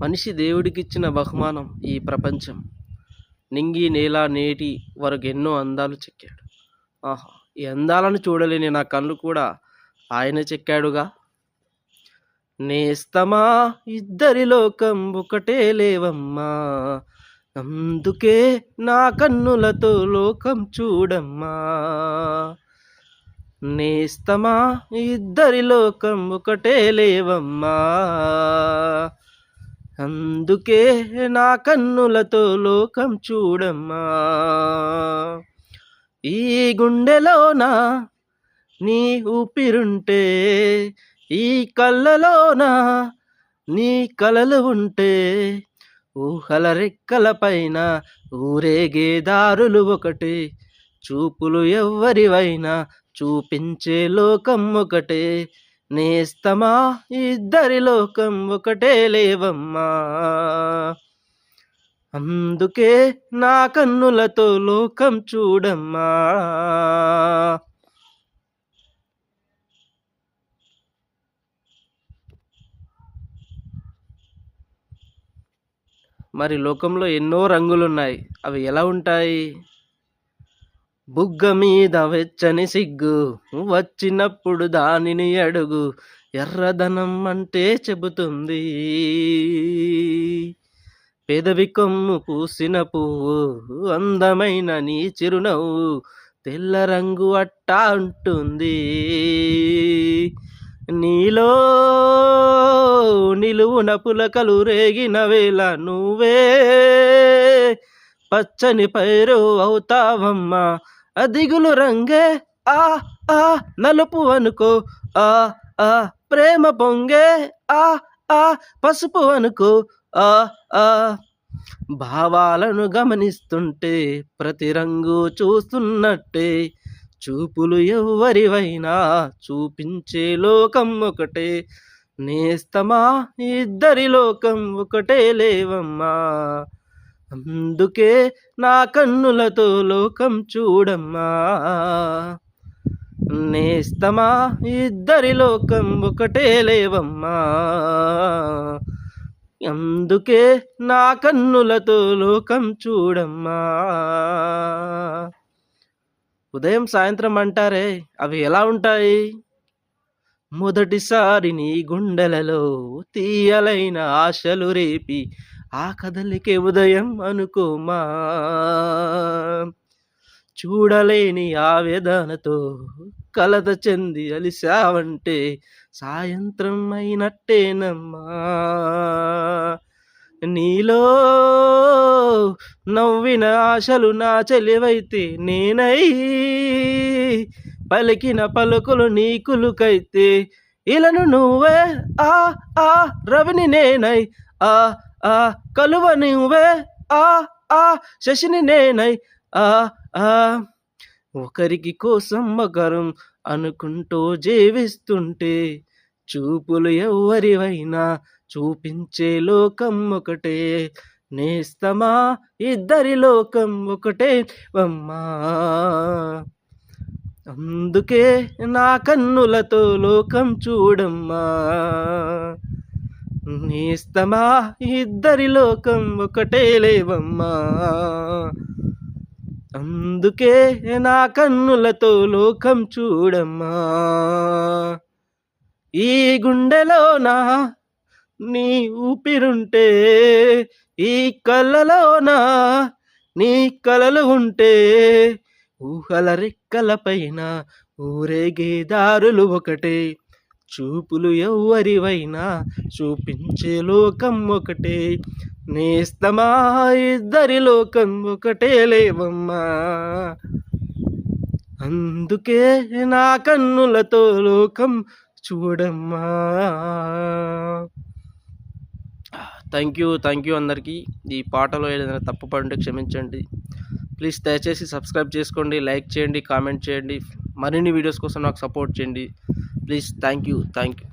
మనిషి దేవుడికిచ్చిన బహుమానం ఈ ప్రపంచం. నింగి నేల నేటి వరకు ఎన్నో అందాలు చెక్కాడు. ఆహా ఈ అందాలను చూడలేని నా కళ్ళు కూడా ఆయన చెక్కాడుగా? నేస్తమా ఇద్దరి లోకం ఒకటే లేవమ్మా. అందుకే నా కన్నులతో లోకం చూడమ్మా. నేస్తమా ఇద్దరి లోకం ఒకటే లేవమ్మా. అందుకే నా కన్నులతో లోకం చూడమ్మా. ఈ గుండెలోన నీ ఊపిరుంటే ఈ కళ్ళలోన నీ కలలు ఉంటే ఊహల రెక్కల పైన ఊరేగే దారులు ఒకటి చూపులు ఎవ్వరివైనా చూపించే లోకం ఒకటే. నేస్తమా ఇద్దరి లోకం ఒకటే లేవమ్మా. అందుకే నా కన్నులతో లోకం చూడమ్మా. మరి లోకంలో ఎన్నో రంగులున్నాయి. అవి ఎలా ఉంటాయి? బుగ్గ మీద వెచ్చని సిగ్గు. వచ్చినప్పుడు దానిని అడుగు. ఎర్రదనం అంటే చెబుతుంది. పెదవి కొమ్ము పూసిన పువ్వు. అందమైన నీ చిరునవ్వు. తెల్ల రంగు అట్టా ఉంటుంది. నీలో నిలువున పులకలు రేగిన వేళ నువ్వే. పచ్చని పైరు అవుతావమ్మా. అదిగులు రంగే ఆ ఆ నలుపు అనుకో ఆ ఆ ప్రేమ పొంగే ఆ ఆ పసుపు అనుకో ఆ ఆ. భావాలను గమనిస్తుంటే ప్రతి రంగు చూస్తున్నట్టే చూపులు ఎవరివైనా చూపించే లోకం ఒకటే నేస్తమా ఇద్దరి లోకం ఒకటే లేవమ్మా. అందుకే నా కన్నులతో లోకం చూడమ్మా. నేస్తమా ఇద్దరి లోకం ఒకటే లేవమ్మా. అందుకే నా కన్నులతో లోకం చూడమ్మా. ఉదయం సాయంత్రం అంటారే అవి ఎలా ఉంటాయి? మొదటిసారి నీ గుండెలలో తీయలైన ఆశలు రేపి ఆ కదలికే ఉదయం అనుకోమా? చూడలేని ఆవేదనతో కలత చెంది అలిసావంటే సాయంత్రం అయినట్టేనమ్మా. నీలో నవ్విన ఆశలు నా చెలివైతే నేనై పలికిన పలుకులు నీకులుకైతే ఇలను నువ్వే ఆ ఆ రవిని నేనై ఆ ఆ కలువ నువ్వే ఆ ఆ శశిని నేనై ఆ ఆ ఒకరికి కోసం ఒకరం అనుకుంటూ జీవిస్తుంటే చూపులు ఎవరివైనా చూపించే లోకం ఒకటే నేస్తమా ఇద్దరి లోకం ఒకటే అమ్మా. అందుకే నా కన్నులతో లోకం చూడమ్మా. నేస్తమా ఇద్దరి లోకం ఒకటే లేవమ్మా. అందుకే నా కన్నులతో లోకం చూడమ్మా. ఈ గుండెలోనా నీ ఊపిరుంటే ఈ కళ్ళలోనా నీ కలలు ఉంటే ఊహల రెక్కల పైన ఊరేగే దారులు ఒకటే. చూపులు ఎవరివైనా చూపించే లోకం ఒకటే. నేస్తమా ఇద్దరి లోకం ఒకటే లేవమ్మా. అందుకే నా కన్నులతో లోకం చూడమ్మా. థ్యాంక్ యూ థ్యాంక్ యూ అందరికీ. ఈ పాటలో ఏదైనా తప్పు పడుంటే క్షమించండి. ప్లీజ్ దయచేసి సబ్స్క్రైబ్ చేసుకోండి లైక్ చేయండి కామెంట్ చేయండి. మరిన్ని వీడియోస్ కోసం నాకు సపోర్ట్ చేయండి. Please thank you thank you